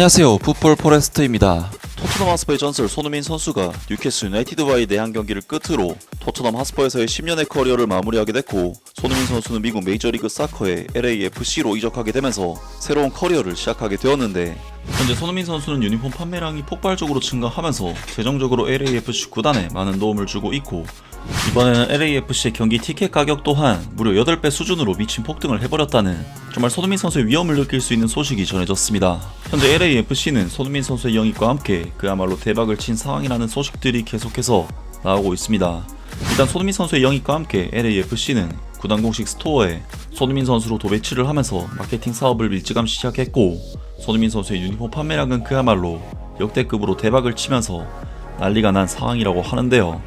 안녕하세요. 풋볼 포레스트입니다. 토트넘 하스퍼의 전설 손흥민 선수가 뉴캐슬 유나이티드와의 내한 경기를 끝으로 토트넘 하스퍼에서의 10년의 커리어를 마무리하게 됐고 손흥민 선수는 미국 메이저리그 사커의 LAFC로 이적하게 되면서 새로운 커리어를 시작하게 되었는데 현재 손흥민 선수는 유니폼 판매량이 폭발적으로 증가하면서 재정적으로 LAFC 구단에 많은 도움을 주고 있고 이번에는 LAFC의 경기 티켓 가격 또한 무려 8배 수준으로 미친 폭등을 해버렸다는 정말 손흥민 선수의 위험을 느낄 수 있는 소식이 전해졌습니다. 현재 LAFC는 손흥민 선수의 영입과 함께 그 야말로 대박을 친 상황이라는 소식들이 계속해서 나오고 있습니다. 일단 손흥민 선수의 영입과 함께 LAFC는 구단 공식 스토어에 손흥민 선수로 도배치를 하면서 마케팅 사업을 일찌감치 시작했고 손흥민 선수의 유니폼 판매량은 그야말로 역대급으로 대박을 치면서 난리가 난 상황이라고 하는데요.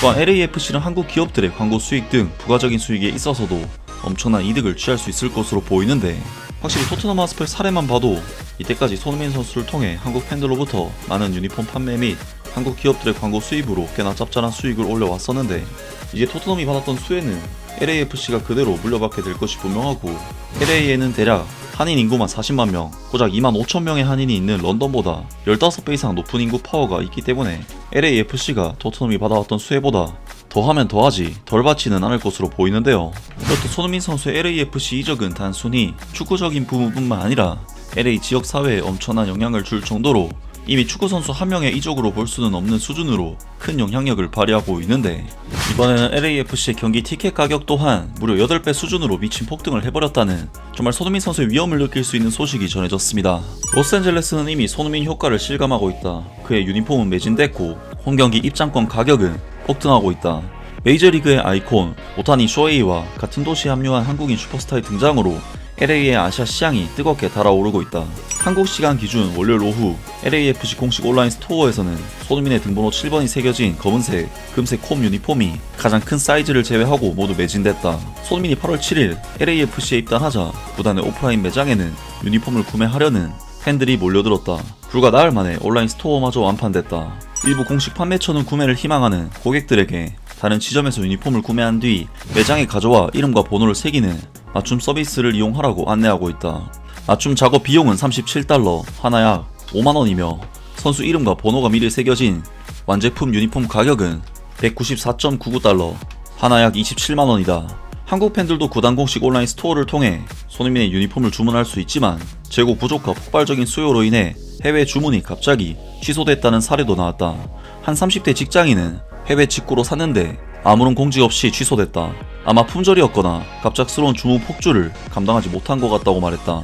또한 LAFC는 한국 기업들의 광고 수익 등 부가적인 수익에 있어서도 엄청난 이득을 취할 수 있을 것으로 보이는데 확실히 토트넘 하스퍼의 사례만 봐도 이때까지 손흥민 선수를 통해 한국 팬들로부터 많은 유니폼 판매 및 한국 기업들의 광고 수입으로 꽤나 짭짤한 수익을 올려왔었는데 이제 토트넘이 받았던 수혜는 LAFC가 그대로 물려받게 될 것이 분명하고 LA에는 대략 한인 인구만 40만 명, 고작 2만 5천 명의 한인이 있는 런던보다 15배 이상 높은 인구 파워가 있기 때문에 LAFC가 토트넘이 받아왔던 수혜보다 더하면 더하지 덜 받지는 않을 것으로 보이는데요. 그렇듯 손흥민 선수의 LAFC 이적은 단순히 축구적인 부분뿐만 아니라 LA 지역 사회에 엄청난 영향을 줄 정도로 이미 축구 선수 한 명의 이적으로 볼 수는 없는 수준으로 큰 영향력을 발휘하고 있는데 이번에는 LAFC의 경기 티켓 가격 또한 무려 8배 수준으로 미친 폭등을 해버렸다는 정말 손흥민 선수의 위험을 느낄 수 있는 소식이 전해졌습니다. 로스앤젤레스는 이미 손흥민 효과를 실감하고 있다. 그의 유니폼은 매진됐고 홈경기 입장권 가격은 폭등하고 있다. 메이저리그의 아이콘 오타니 쇼에이와 같은 도시에 합류한 한국인 슈퍼스타의 등장으로 LA의 아시아 시장이 뜨겁게 달아오르고 있다. 한국 시간 기준 월요일 오후 LAFC 공식 온라인 스토어에서는 손흥민의 등번호 7번이 새겨진 검은색, 금색 콤 유니폼이 가장 큰 사이즈를 제외하고 모두 매진됐다. 손흥민이 8월 7일 LAFC에 입단하자 구단의 오프라인 매장에는 유니폼을 구매하려는 팬들이 몰려들었다. 불과 나흘 만에 온라인 스토어마저 완판됐다. 일부 공식 판매처는 구매를 희망하는 고객들에게 다른 지점에서 유니폼을 구매한 뒤 매장에 가져와 이름과 번호를 새기는 맞춤 서비스를 이용하라고 안내하고 있다. 맞춤 작업 비용은 37달러, 하나 약 5만원이며 선수 이름과 번호가 미리 새겨진 완제품 유니폼 가격은 194.99달러, 하나 약 27만원이다. 한국 팬들도 구단 공식 온라인 스토어를 통해 손흥민의 유니폼을 주문할 수 있지만 재고 부족과 폭발적인 수요로 인해 해외 주문이 갑자기 취소됐다는 사례도 나왔다. 한 30대 직장인은 해외 직구로 샀는데 아무런 공지 없이 취소됐다. 아마 품절이었거나 갑작스러운 주문 폭주를 감당하지 못한 것 같다고 말했다.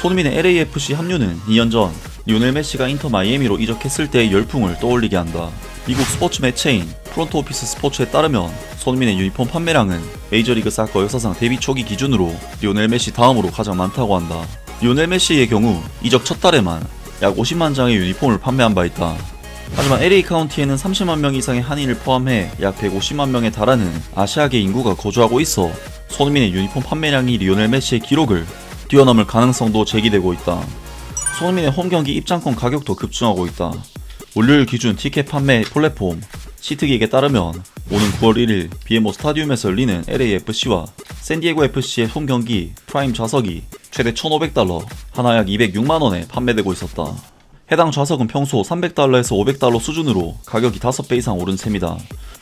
손흥민의 LAFC 합류는 2년 전 리오넬 메시가 인터 마이애미로 이적했을 때의 열풍을 떠올리게 한다. 미국 스포츠 매체인 프론트 오피스 스포츠에 따르면 손흥민의 유니폼 판매량은 메이저리그 사커 역사상 데뷔 초기 기준으로 리오넬 메시 다음으로 가장 많다고 한다. 리오넬 메시의 경우 이적 첫 달에만 약 50만 장의 유니폼을 판매한 바 있다. 하지만 LA 카운티에는 30만 명 이상의 한인을 포함해 약 150만 명에 달하는 아시아계 인구가 거주하고 있어 손흥민의 유니폼 판매량이 리오넬 메시의 기록을 뛰어넘을 가능성도 제기되고 있다. 손흥민의 홈 경기 입장권 가격도 급증하고 있다. 월요일 기준 티켓 판매 플랫폼 시트기에 따르면 오는 9월 1일 BMO 스타디움에서 열리는 LAFC와 샌디에고 FC의 홈 경기 프라임 좌석이 최대 1,500달러, 하나 약 206만원에 판매되고 있었다. 해당 좌석은 평소 300달러에서 500달러 수준으로 가격이 5배 이상 오른 셈이다.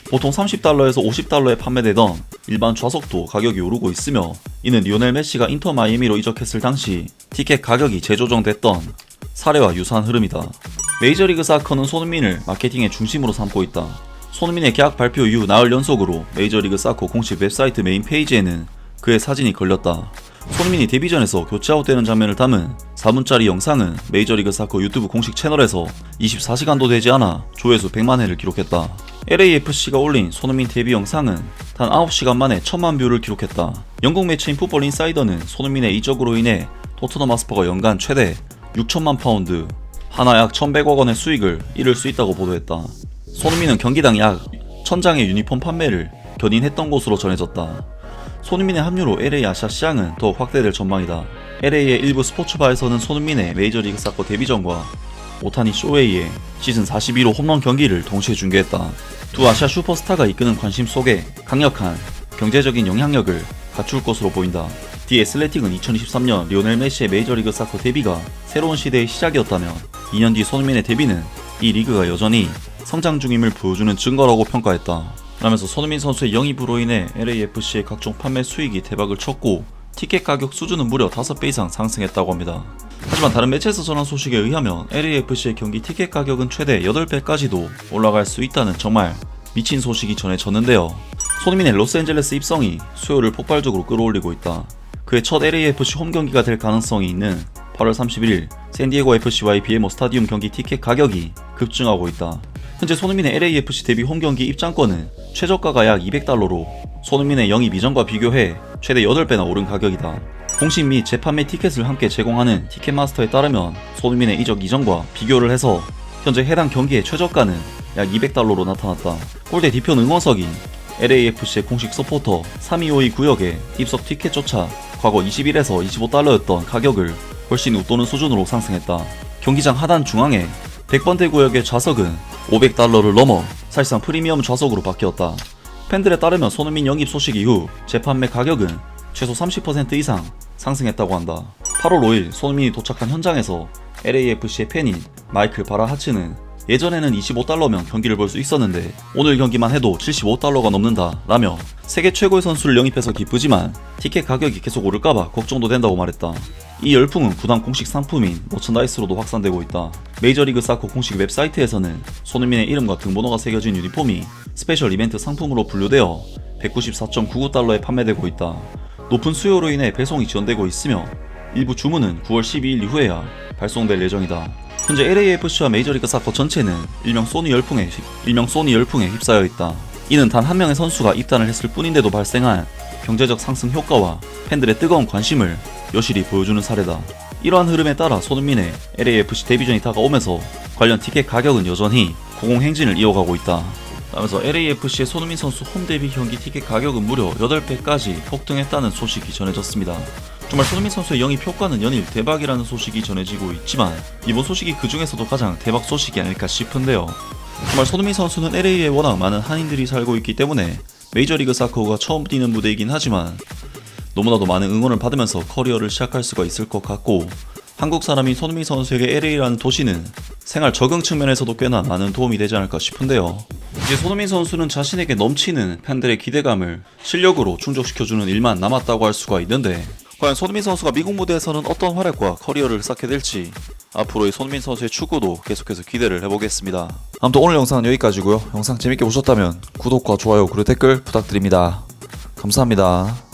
보통 30달러에서 50달러에 판매되던 일반 좌석도 가격이 오르고 있으며 이는 리오넬 메시가 인터 마이애미로 이적했을 당시 티켓 가격이 재조정됐던 사례와 유사한 흐름이다. 메이저리그 사커는 손흥민을 마케팅의 중심으로 삼고 있다. 손흥민의 계약 발표 이후 나흘 연속으로 메이저리그 사커 공식 웹사이트 메인 페이지에는 그의 사진이 걸렸다. 손흥민이 데뷔전에서 교체 아웃되는 장면을 담은 4분짜리 영상은 메이저리그 사커 유튜브 공식 채널에서 24시간도 되지 않아 조회수 100만 회를 기록했다. LAFC가 올린 손흥민 데뷔 영상은 단 9시간 만에 1000만 뷰를 기록했다. 영국 매체인 풋볼 인사이더는 손흥민의 이적으로 인해 토트넘 하스퍼가 연간 최대 6천만 파운드, 하나 약 1100억 원의 수익을 잃을 수 있다고 보도했다. 손흥민은 경기당 약 1000장의 유니폼 판매를 견인했던 것으로 전해졌다. 손흥민의 합류로 LA 아시아 시장은 더욱 확대될 전망이다. LA의 일부 스포츠바에서는 손흥민의 메이저리그 사커 데뷔전과 오타니 쇼웨이의 시즌 41호 홈런 경기를 동시에 중계했다. 두 아시아 슈퍼스타가 이끄는 관심 속에 강력한 경제적인 영향력을 갖출 것으로 보인다. 뒤에 슬래팅은 2023년 리오넬 메시의 메이저리그 사커 데뷔가 새로운 시대의 시작이었다면 2년 뒤 손흥민의 데뷔는 이 리그가 여전히 성장 중임을 보여주는 증거라고 평가했다. 라면서 손흥민 선수의 영입으로 인해 LAFC의 각종 판매 수익이 대박을 쳤고 티켓 가격 수준은 무려 5배 이상 상승했다고 합니다. 하지만 다른 매체에서 전한 소식에 의하면 LAFC의 경기 티켓 가격은 최대 8배까지도 올라갈 수 있다는 정말 미친 소식이 전해졌는데요. 손흥민의 로스앤젤레스 입성이 수요를 폭발적으로 끌어올리고 있다. 그의 첫 LAFC 홈 경기가 될 가능성이 있는 8월 31일 샌디에고 FC와의 비에모 스타디움 경기 티켓 가격이 급증하고 있다. 현재 손흥민의 LAFC 데뷔 홈 경기 입장권은 최저가가 약 200달러로 손흥민의 영입 이전과 비교해 최대 8배나 오른 가격이다. 공식 및 재판매 티켓을 함께 제공하는 티켓마스터에 따르면 손흥민의 이적 이전과 비교를 해서 현재 해당 경기의 최저가는 약 200달러로 나타났다. 골대 뒤편 응원석인 LAFC의 공식 서포터 3252 구역의 입석 티켓조차 과거 21에서 25달러였던 가격을 훨씬 웃도는 수준으로 상승했다. 경기장 하단 중앙에 100번대 구역의 좌석은 500달러를 넘어 사실상 프리미엄 좌석으로 바뀌었다. 팬들에 따르면 손흥민 영입 소식 이후 재판매 가격은 최소 30% 이상 상승했다고 한다. 8월 5일 손흥민이 도착한 현장에서 LAFC의 팬인 마이클 바라하츠는 예전에는 25달러면 경기를 볼 수 있었는데 오늘 경기만 해도 75달러가 넘는다 라며 세계 최고의 선수를 영입해서 기쁘지만 티켓 가격이 계속 오를까봐 걱정도 된다고 말했다. 이 열풍은 구단 공식 상품인 머천다이스로도 확산되고 있다. 메이저리그 사커 공식 웹사이트에서는 손흥민의 이름과 등번호가 새겨진 유니폼이 스페셜 이벤트 상품으로 분류되어 194.99달러에 판매되고 있다. 높은 수요로 인해 배송이 지연되고 있으며 일부 주문은 9월 12일 이후에야 발송될 예정이다. 현재 LAFC와 메이저리그 사커 전체는 일명 소니 열풍에 휩- 일명 소니 열풍에 휩싸여 있다. 이는 단 한 명의 선수가 입단을 했을 뿐인데도 발생한 경제적 상승 효과와 팬들의 뜨거운 관심을 여실히 보여주는 사례다. 이러한 흐름에 따라 손흥민의 LAFC 데뷔전이 다가오면서 관련 티켓 가격은 여전히 고공행진을 이어가고 있다. 라면서 LAFC의 손흥민 선수 홈 데뷔 경기 티켓 가격은 무려 8배까지 폭등했다는 소식이 전해졌습니다. 정말 손흥민 선수의 영입 효과는 연일 대박이라는 소식이 전해지고 있지만 이번 소식이 그 중에서도 가장 대박 소식이 아닐까 싶은데요. 정말 손흥민 선수는 LA에 워낙 많은 한인들이 살고 있기 때문에 메이저리그 사커가 처음 뛰는 무대이긴 하지만 너무나도 많은 응원을 받으면서 커리어를 시작할 수가 있을 것 같고 한국 사람이 손흥민 선수에게 LA라는 도시는 생활 적응 측면에서도 꽤나 많은 도움이 되지 않을까 싶은데요. 이제 손흥민 선수는 자신에게 넘치는 팬들의 기대감을 실력으로 충족시켜주는 일만 남았다고 할 수가 있는데 과연 손흥민 선수가 미국 무대에서는 어떤 활약과 커리어를 쌓게 될지 앞으로의 손흥민 선수의 축구도 계속해서 기대를 해보겠습니다. 아무튼 오늘 영상은 여기까지고요. 영상 재밌게 보셨다면 구독과 좋아요 그리고 댓글 부탁드립니다. 감사합니다.